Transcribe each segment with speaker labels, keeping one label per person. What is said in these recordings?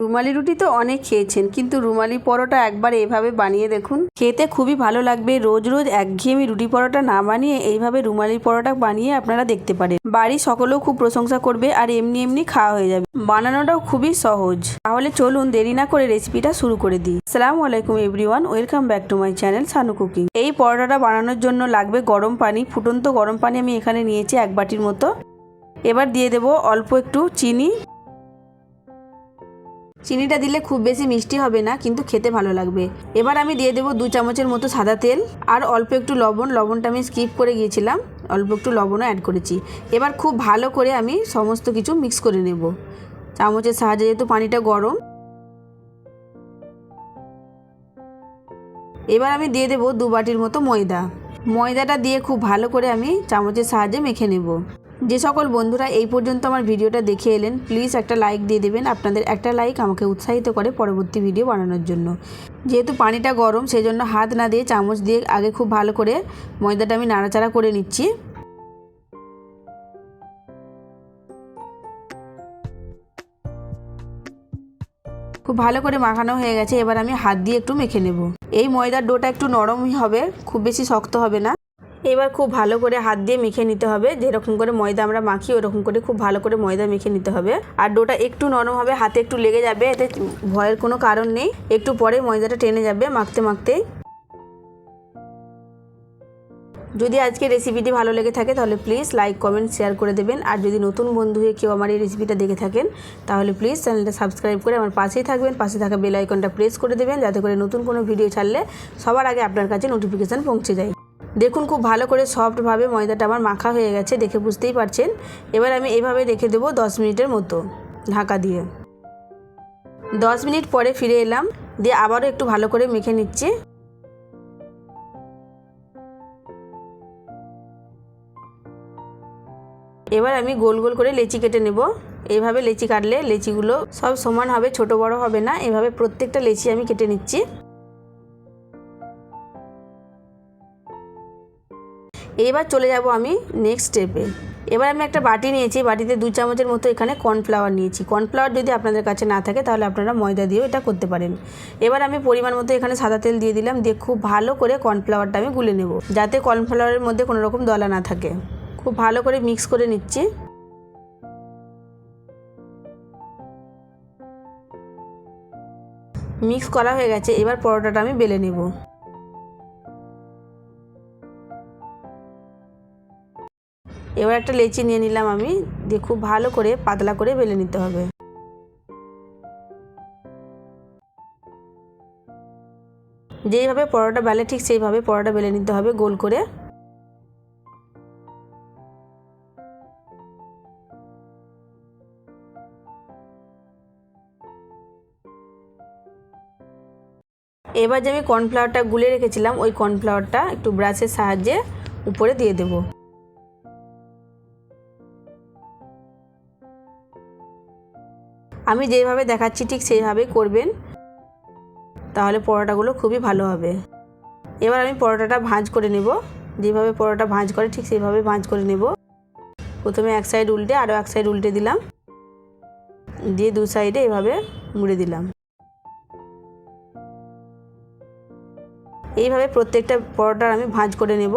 Speaker 1: রুমালি রুটি তো অনেক খেয়েছেন, কিন্তু রুমালি পরোটা একবার এভাবে বানিয়ে দেখুন। খেতে খুবই ভালো লাগবে, রোজ রোজ একঘেয়েমি রুটি পরোটা না বানিয়ে এইভাবে রুমালি পরোটা বানিয়ে আপনারা দেখতে পারেন। বাড়ি সকলেও খুব প্রশংসা করবে আর এমনি এমনি খাওয়া হয়ে যাবে। বানানোটাও খুবই সহজ। তাহলে চলুন দেরি না করে রেসিপিটা শুরু করে দিই। সালাম আলাইকুম everyone, welcome back to my channel Sanu cooking. এই পরোটাটা বানানোর জন্য লাগবে গরম পানি, ফুটন্ত গরম পানি আমি এখানে নিয়েছি এক বাটির মতো। এবার দিয়ে দেব অল্প একটু চিনি চিনিটা দিলে খুব বেশি মিষ্টি হবে না, কিন্তু খেতে ভালো লাগবে। এবার আমি দিয়ে দেবো দু চামচের মতো সাদা তেল, আর অল্প একটু লবণ। লবণটা আমি স্কিপ করে গিয়েছিলাম, অল্প একটু লবণও অ্যাড করেছি। এবার খুব ভালো করে আমি সমস্ত কিছু মিক্স করে নেব। চামচের সাহায্যে যেহেতু পানিটা গরম। এবার আমি দিয়ে দেবো দু বাটির মতো ময়দা। ময়দাটা দিয়ে খুব ভালো করে আমি চামচের সাহায্যে মেখে নেব। যে সকল বন্ধুরা এই পর্যন্ত আমার ভিডিওটা দেখে এলেন প্লিজ একটা লাইক দিয়ে দেবেন। আপনাদের একটা লাইক আমাকে উৎসাহিত করে পরবর্তী ভিডিও বানানোর জন্য। যেহেতু পানিটা গরম সেই জন্য হাত না দিয়ে, চামচ দিয়ে আগে খুব ভালো করে ময়দাটা আমি নাড়াচাড়া করে নিচ্ছি। খুব ভালো করে মাখানো হয়ে গেছে, এবার আমি হাত দিয়ে একটু মেখে নেব। এই ময়দার ডোটা একটু নরমই হবে, খুব বেশি শক্ত হবে না। এবার খুব ভালো করে হাত দিয়ে মেখে নিতে হবে। যেরকম করে ময়দা আমরা মাখি, ওরকম করে খুব ভালো করে ময়দা মেখে নিতে হবে। আর ডোটা একটু নরম হবে, হাতে একটু লেগে যাবে, এতে ভয়ের কোনো কারণ নেই। একটু পরে ময়দাটা টেনে যাবে মাখতে মাখতেই। যদি আজকে রেসিপিটি ভালো লেগে থাকে, তাহলে প্লিজ লাইক কমেন্ট শেয়ার করে দেবেন। আর যদি নতুন বন্ধু হয়ে কেউ আমার এই রেসিপিটা দেখে থাকেন, তাহলে প্লিজ চ্যানেলটা সাবস্ক্রাইব করে আমার পাশেই থাকবেন। পাশে থাকা বেল আইকনটা প্রেস করে দেবেন, যাতে করে নতুন কোনো ভিডিও ছাড়লে সবার আগে আপনার কাছে নোটিফিকেশান পৌঁছে যায়। দেখুন খুব ভালো করে সফটভাবে ময়দাটা আমার মাখা হয়ে গেছে, দেখে বুঝতেই পারছেন। এবার আমি এভাবে রেখে দেবো দশ মিনিটের মতো ঢাকা দিয়ে। দশ মিনিট পরে ফিরে এলাম, দিয়ে আবারও একটু ভালো করে মেখে নিচ্ছি। এবার আমি গোল গোল করে লেচি কেটে নেব। এইভাবে লেচি কাটলে লেচিগুলো সব সমান হবে, ছোট বড় হবে না। এভাবে প্রত্যেকটা লেচি আমি কেটে নিচ্ছি। এবার চলে যাব আমি নেক্সট স্টেপে এবার আমি একটা বাটি নিয়েছি, বাটিতে দু চামচের মতো এখানে কর্নফ্লাওয়ার নিয়েছি। কর্নফ্লাওয়ার যদি আপনাদের কাছে না থাকে, তাহলে আপনারা ময়দা দিয়েও এটা করতে পারেন। এবার আমি পরিমাণ মতো এখানে সাদা তেল দিয়ে দিলাম, দিয়ে খুব ভালো করে কর্নফ্লাওয়ারটা আমি গুলে নেব। যাতে কর্নফ্লাওয়ারের মধ্যে কোনো রকম দলা না থাকে। খুব ভালো করে মিক্স করে নিচ্ছি। মিক্স করা হয়ে গেছে, এবার পরোটাটা আমি বেলে নেব। এবার একটা লেচি নিয়ে নিলাম আমি, দিয়ে খুব ভালো করে পাতলা করে বেলে নিতে হবে। যেইভাবে পরোটা বেলে, ঠিক সেইভাবে পরোটা বেলে নিতে হবে গোল করে। এবার যে আমি কর্নফ্লাওয়ারটা গুলে রেখেছিলাম, ওই কর্নফ্লাওয়ারটা একটু ব্রাশের সাহায্যে উপরে দিয়ে দেব। আমি যেভাবে দেখাচ্ছি ঠিক সেইভাবেই করবেন। তাহলে পরোটাগুলো খুবই ভালো হবে। এবার আমি পরোটাটা ভাঁজ করে নেব। যেভাবে পরোটা ভাঁজ করে ঠিক সেইভাবে ভাঁজ করে নেব। প্রথমে এক সাইড উল্টে আরও এক সাইড উল্টে দিলাম। দিয়ে দু সাইডে এভাবে মুড়ে দিলাম। এইভাবে প্রত্যেকটা পরোটার আমি ভাঁজ করে নেব।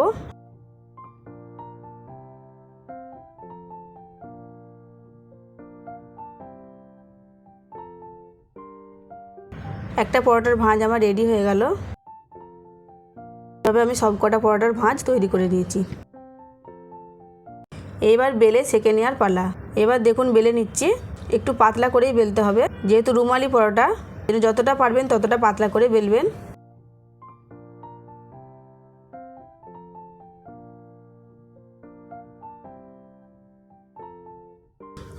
Speaker 1: একটা পরোটার ভাঁজ আমার রেডি হয়ে গেল। তবে আমি সব কটা পরোটার ভাঁজ তৈরি করে নিয়েছি এইবার বেলে সেকে নেওয়ার পালা। এবার দেখুন বেলে নিচ্ছি। একটু পাতলা করেই বেলতে হবে। যেহেতু রুমালি পরোটা যতটা পারবেন ততটা পাতলা করে বেলবেন।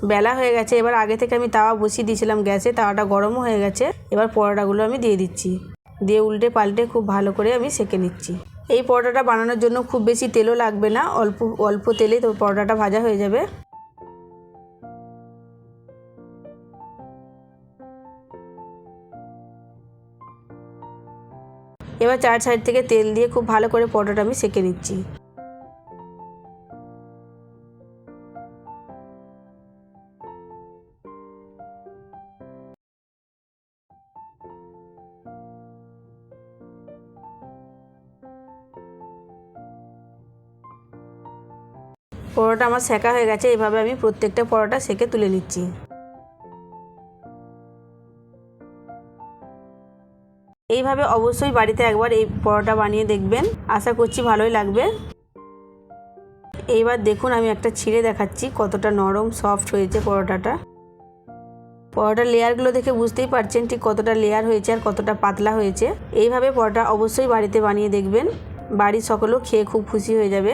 Speaker 1: বেলা হয়ে গেছে। এবার আগে থেকে আমি তাওয়া বসিয়ে দিয়েছিলাম গ্যাসে। তাওয়াটা গরমও হয়ে গেছে। এবার পরোটাগুলো আমি দিয়ে দিচ্ছি। দিয়ে উল্টে পাল্টে খুব ভালো করে আমি সেকে নিচ্ছি। এই পরোটাটা বানানোর জন্য খুব বেশি তেলও লাগবে না, অল্প অল্প তেলে তো পরোটাটা ভাজা হয়ে যাবে। এবার চার সাইড থেকে তেল দিয়ে খুব ভালো করে পরোটাটা আমি সেকে নিচ্ছি। পরোটা আমার সেকা হয়ে গেছে, এভাবে আমি প্রত্যেকটা পরোটা সেকে তুলে নিচ্ছি। এইভাবে অবশ্যই বাড়িতে একবার এই পরোটা বানিয়ে দেখবেন। আশা করছি ভালোই লাগবে। এইবার দেখুন, আমি একটা ছিঁড়ে দেখাচ্ছি কতটা নরম সফট হয়েছে পরোটাটা। পরোটার লেয়ারগুলো দেখে বুঝতেই পারছেন ঠিক কতটা লেয়ার হয়েছে আর কতটা পাতলা হয়েছে। এইভাবে পরোটা অবশ্যই বাড়িতে বানিয়ে দেখবেন। বাড়ির সকলেও খেয়ে খুব খুশি হয়ে যাবে।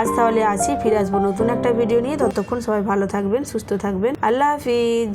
Speaker 1: আজ তাহলে আসি ফিরে আসব নতুন একটা ভিডিও নিয়ে। ততক্ষণ সবাই ভালো থাকবেন, সুস্থ থাকবেন। আল্লাহ হাফিজ।